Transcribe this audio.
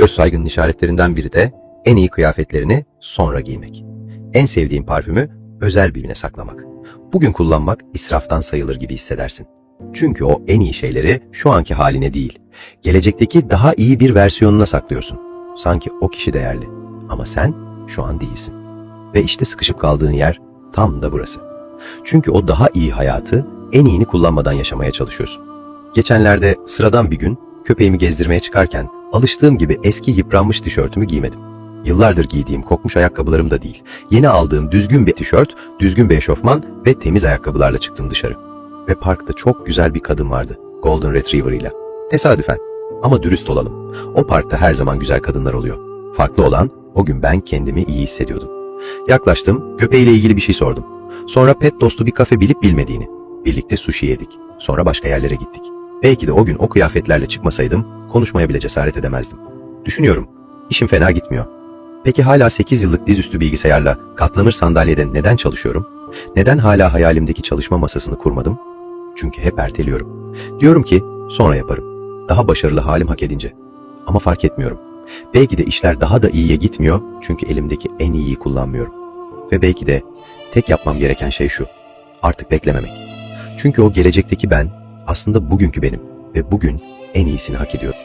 Öz saygının işaretlerinden biri de en iyi kıyafetlerini sonra giymek. En sevdiğin parfümü özel birine saklamak. Bugün kullanmak israftan sayılır gibi hissedersin. Çünkü o en iyi şeyleri şu anki haline değil, gelecekteki daha iyi bir versiyonuna saklıyorsun. Sanki o kişi değerli. Ama sen şu an değilsin. Ve işte sıkışıp kaldığın yer tam da burası. Çünkü o daha iyi hayatı en iyini kullanmadan yaşamaya çalışıyorsun. Geçenlerde sıradan bir gün köpeğimi gezdirmeye çıkarken alıştığım gibi eski yıpranmış tişörtümü giymedim. Yıllardır giydiğim kokmuş ayakkabılarım da değil. Yeni aldığım düzgün bir tişört, düzgün bir eşofman ve temiz ayakkabılarla çıktım dışarı. Ve parkta çok güzel bir kadın vardı. Golden Retriever ile. Tesadüfen. Ama dürüst olalım. O parkta her zaman güzel kadınlar oluyor. Farklı olan o gün ben kendimi iyi hissediyordum. Yaklaştım, köpeğiyle ilgili bir şey sordum. Sonra pet dostu bir kafe bilip bilmediğini. Birlikte sushi yedik. Sonra başka yerlere gittik. Belki de o gün o kıyafetlerle çıkmasaydım konuşmaya bile cesaret edemezdim. Düşünüyorum, işim fena gitmiyor. Peki hala 8 yıllık dizüstü bilgisayarla katlanır sandalyede neden çalışıyorum? Neden hala hayalimdeki çalışma masasını kurmadım? Çünkü hep erteliyorum. Diyorum ki sonra yaparım. Daha başarılı halim hak edince. Ama fark etmiyorum. Belki de işler daha da iyiye gitmiyor çünkü elimdeki en iyiyi kullanmıyorum. Ve belki de tek yapmam gereken şey şu. Artık beklememek. Çünkü o gelecekteki ben aslında bugünkü benim ve bugün en iyisini hak ediyorum.